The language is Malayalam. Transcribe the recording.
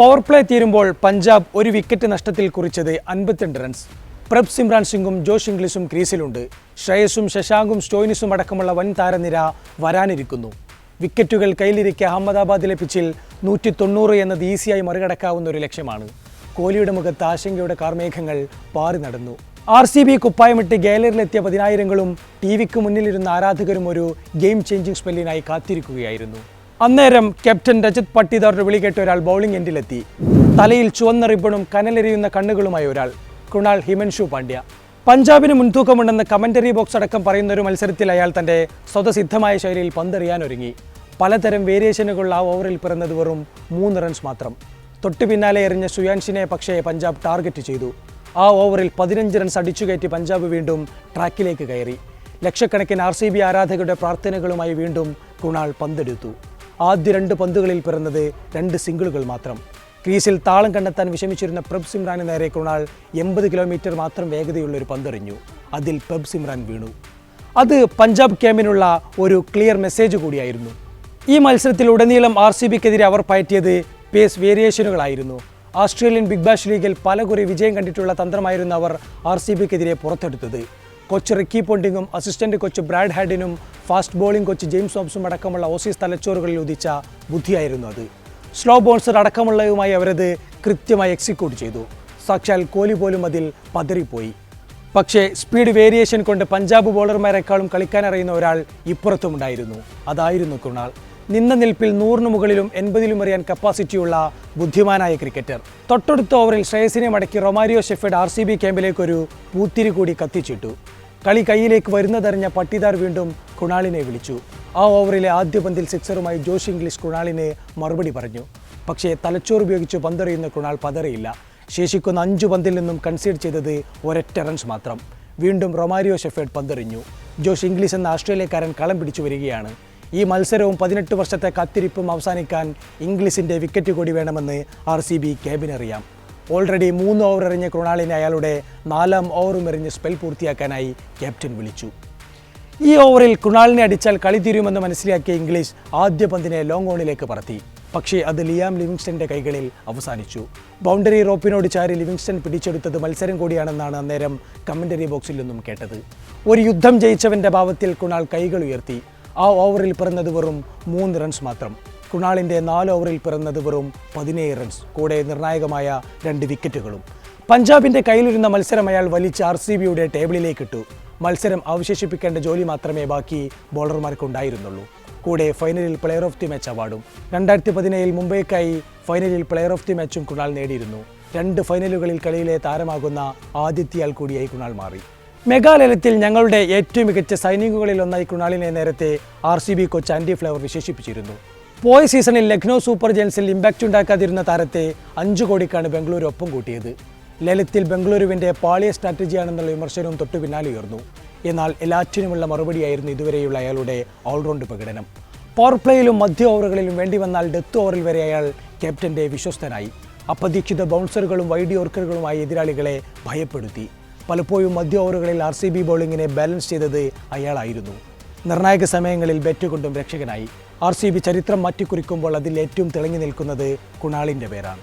പവർ പ്ലേ തീരുമ്പോൾ പഞ്ചാബ് ഒരു വിക്കറ്റ് നഷ്ടത്തിൽ കുറിച്ചത് അൻപത്തിരണ്ട് റൺസ്. പ്രബ് സിമ്രാൻ സിംഗും ജോഷ് ഇംഗ്ലീഷും ക്രീസിലുണ്ട്. ശ്രേയസും ശശാങ്കും സ്റ്റോയിനിസും അടക്കമുള്ള വൻ താരനിര വരാനിരിക്കുന്നു. വിക്കറ്റുകൾ കയ്യിലിരിക്കെ അഹമ്മദാബാദിലെ പിച്ചിൽ നൂറ്റി തൊണ്ണൂറ് എന്നത് ഈസിയായി മറികടക്കാവുന്ന ഒരു ലക്ഷ്യമാണ്. കോഹ്ലിയുടെ മുഖത്ത് ആശങ്കയുടെ കാർമേഘങ്ങൾ പാറി നടന്നു. ആർ സി ബി കുപ്പായമിട്ട് ഗാലറിയിലെത്തിയ പതിനായിരങ്ങളും ടി വിക്ക് മുന്നിലിരുന്ന ആരാധകരും ഒരു ഗെയിം ചേഞ്ചിങ് സ്പെല്ലിനായി കാത്തിരിക്കുകയായിരുന്നു. അന്നേരം ക്യാപ്റ്റൻ രജത് പട്ടിദാറുടെ വിളി കേട്ട ഒരാൾ ബൗളിംഗ് എൻഡിലെത്തി തലയിൽ ചുവന്ന റിബണും കനലെരിയുന്ന കണ്ണുകളുമായ ഒരാൾ കൃണാൾ ഹിമൻഷു പാണ്ഡ്യ. പഞ്ചാബിന് മുൻതൂക്കമുണ്ടെന്ന് കമന്ററി ബോക്സ് അടക്കം പറയുന്ന ഒരു മത്സരത്തിൽ അയാൾ തന്റെ സ്വതസിദ്ധമായ ശൈലിയിൽ പന്തെറിയാൻ ഒരുങ്ങി. പലതരം വേരിയേഷനുകളുള്ള ആ ഓവറിൽ പിറന്നത് വെറും മൂന്ന് റൺസ് മാത്രം. തൊട്ടു പിന്നാലെ എറിഞ്ഞ സുയാൻഷിനെ പക്ഷേ പഞ്ചാബ് ടാർഗറ്റ് ചെയ്തു. ആ ഓവറിൽ പതിനഞ്ച് റൺസ് അടിച്ചുകയറ്റി പഞ്ചാബ് വീണ്ടും ട്രാക്കിലേക്ക് കയറി. ലക്ഷക്കണക്കിന് ആർ സി ബി ആരാധകരുടെ പ്രാർത്ഥനകളുമായി വീണ്ടും കുണാൾ പന്തെടുത്തു. ആദ്യ രണ്ട് പന്തുകളിൽ പിറന്നത് രണ്ട് സിംഗിളുകൾ മാത്രം. ക്രീസിൽ താളം കണ്ടെത്താൻ വിഷമിച്ചിരുന്ന പ്രബ് സിമ്രാന് നേരെ കുണാൾ എൺപത് കിലോമീറ്റർ മാത്രം വേഗതയുള്ള ഒരു പന്തെറിഞ്ഞു. അതിൽ പ്രബ് സിമ്രാൻ വീണു. അത് പഞ്ചാബ് ക്യാമ്പിനുള്ള ഒരു ക്ലിയർ മെസ്സേജ് കൂടിയായിരുന്നു. ഈ മത്സരത്തിൽ ഉടനീളം ആർ സി ബിക്കെതിരെ അവർ പയറ്റിയത് പേസ് വേരിയേഷനുകളായിരുന്നു. ഓസ്ട്രേലിയൻ ബിഗ് ബാഷ് ലീഗിൽ പല പലകുറി വിജയം കണ്ടിട്ടുള്ള തന്ത്രമായിരുന്നു അവർ ആർ സി ബിക്കെതിരെ പുറത്തെടുത്തത്. കോച്ച് റിക്കി പോണ്ടിങ്ങും അസിസ്റ്റന്റ് കോച്ച് ബ്രാഡ് ഹാഡിനും ഫാസ്റ്റ് ബോളിംഗ് കോച്ച് ജെയിംസ് ഹോംസും അടക്കമുള്ള ഓസീസ് തലച്ചോറുകളിൽ ഉദിച്ച ബുദ്ധിയായിരുന്നു അത്. സ്ലോ ബോൾസർ അടക്കമുള്ളതുമായി അവരത് കൃത്യമായി എക്സിക്യൂട്ട് ചെയ്തു. സാക്ഷാൽ കോലി പോലും അതിൽ പതറിപ്പോയി. പക്ഷേ സ്പീഡ് വേരിയേഷൻ കൊണ്ട് പഞ്ചാബ് ബോളർമാരെക്കാളും കളിക്കാൻ അറിയുന്ന ഒരാൾ ഇപ്പുറത്തുമുണ്ടായിരുന്നു. അതായിരുന്നു കൃണാൾ നിന്ന നിൽപ്പിൽ നൂറിന് മുകളിലും എൺപതിലും എറിയാൻ കപ്പാസിറ്റിയുള്ള ബുദ്ധിമാനായ ക്രിക്കറ്റർ തൊട്ടടുത്ത ഓവറിൽ ശ്രേയസിനെ മടക്കി Romario Shepherd R C B ക്യാമ്പിലേക്ക് ഒരു പൂത്തിരി കൂടി കത്തിച്ചിട്ടു. കളി കയ്യിലേക്ക് വരുന്നതറിഞ്ഞ പട്ടിദാർ വീണ്ടും കുണാളിനെ വിളിച്ചു. ആ ഓവറിലെ ആദ്യ പന്തിൽ സിക്സറുമായി ജോഷ് ഇംഗ്ലീഷ് കുണാളിനെ മറുപടി പറഞ്ഞു. പക്ഷേ തലച്ചോർ ഉപയോഗിച്ച് പന്തെറിയുന്ന കുണാൾ പതറിയില്ല. ശേഷിക്കുന്ന അഞ്ചു പന്തിൽ നിന്നും കൺസീഡ് ചെയ്തത് ഒരൊറ്റ റൺസ് മാത്രം. വീണ്ടും റൊമാരിയോ ഷെഫേഡ് പന്തെറിഞ്ഞു. ജോഷ് ഇംഗ്ലീഷ് എന്ന ഓസ്ട്രേലിയക്കാരൻ കളം പിടിച്ചു വരികയാണ്. ഈ മത്സരവും പതിനെട്ട് വർഷത്തെ കാത്തിരിപ്പും അവസാനിക്കാൻ ഇംഗ്ലീഷിന്റെ വിക്കറ്റ് കൂടി വേണമെന്ന് ആർ സി ബി ക്യാബിനറിയാം ഓൾറെഡി മൂന്ന് ഓവർ എറിഞ്ഞ ക്രൊണാളിനെ അയാളുടെ നാലാം ഓവറും എറിഞ്ഞ് സ്പെൽ പൂർത്തിയാക്കാനായി ക്യാപ്റ്റൻ വിളിച്ചു. ഈ ഓവറിൽ കൃണാളിനെ അടിച്ചാൽ കളി തീരുമെന്ന് മനസ്സിലാക്കിയ ഇംഗ്ലീഷ് ആദ്യ പന്തിനെ ലോങ് ഓണിലേക്ക് പറത്തി. പക്ഷേ അത് ലിയാം ലിവിങ്സ്റ്റന്റെ കൈകളിൽ അവസാനിച്ചു. ബൗണ്ടറി റോപ്പിനോട് ചാരി ലിവിങ്സ്റ്റൺ പിടിച്ചെടുത്തത് മത്സരം കൂടിയാണെന്നാണ് അന്നേരം കമന്ററി ബോക്സിൽ നിന്നും കേട്ടത്. ഒരു യുദ്ധം ജയിച്ചവന്റെ ഭാവത്തിൽ കുണാൾ കൈകൾ ഉയർത്തി. ആ ഓവറിൽ പിറന്നത് വെറും മൂന്ന് റൺസ് മാത്രം. കുണാളിന്റെ നാല് ഓവറിൽ പിറന്നത് വെറും പതിനേഴ് റൺസ് കൂടെ നിർണായകമായ രണ്ട് വിക്കറ്റുകളും. പഞ്ചാബിന്റെ കയ്യിലിരുന്ന മത്സരം അയാൾ വലിച്ച് ആർ സി ബിയുടെ ടേബിളിലേക്ക് ഇട്ടു. മത്സരം അവശേഷിപ്പിക്കേണ്ട ജോലി മാത്രമേ ബാക്കി ബോളർമാർക്ക് ഉണ്ടായിരുന്നുള്ളൂ കൂടെ ഫൈനലിൽ പ്ലെയർ ഓഫ് ദി മാച്ച് അവാർഡും. രണ്ടായിരത്തി പതിനേഴിൽ മുംബൈക്കായി ഫൈനലിൽ പ്ലെയർ ഓഫ് ദി മാച്ചും കുണാൾ നേടിയിരുന്നു. രണ്ട് ഫൈനലുകളിൽ കളിയിലെ താരമാകുന്ന ആദിത്യാൽ കൂടിയായി കുണാൾ മാറി. മെഗാലയത്തിൽ ഞങ്ങളുടെ ഏറ്റവും മികച്ച സൈനികുകളിൽ ഒന്നായി കുണാളിനെ നേരത്തെ R C B coach Andy Flower വിശേഷിപ്പിച്ചിരുന്നു. പോയ സീസണിൽ ലക്നൗ സൂപ്പർ ജയൻസിൽ ഇമ്പാക്റ്റ് ഉണ്ടാക്കാതിരുന്ന താരത്തെ അഞ്ചു കോടിക്കാണ് ബംഗളൂരു ഒപ്പം കൂട്ടിയത്. ലളിത്തിൽ ബംഗളൂരുവിന്റെ പാളിയ സ്ട്രാറ്റജിയാണെന്നുള്ള വിമർശനവും തൊട്ടു പിന്നാലെ ഉയർന്നു. എന്നാൽ എല്ലാറ്റിനുമുള്ള മറുപടിയായിരുന്നു ഇതുവരെയുള്ള അയാളുടെ ഓൾറൗണ്ട് പ്രകടനം. പവർ പ്ലേയിലും മധ്യ ഓവറുകളിലും വേണ്ടി വന്നാൽ ഡെത്ത് ഓവറിൽ വരെ അയാൾ ക്യാപ്റ്റന്റെ വിശ്വസ്തനായി. അപ്രതീക്ഷിത ബൗൺസറുകളും വൈഡ് ഓർക്കറുകളുമായ എതിരാളികളെ ഭയപ്പെടുത്തി. പലപ്പോഴും മധ്യ ഓവറുകളിൽ ആർ സി ബി ബൗളിങ്ങിനെ ബാലൻസ് ചെയ്തത് അയാളായിരുന്നു. നിർണായക സമയങ്ങളിൽ ബെറ്റ് കൊണ്ടും രക്ഷകനായി. ആർ സി ബി ചരിത്രം മാറ്റിക്കുറിക്കുമ്പോൾ അതിൽ ഏറ്റവും തിളങ്ങി നിൽക്കുന്നത് കുണാളിന്റെ പേരാണ്.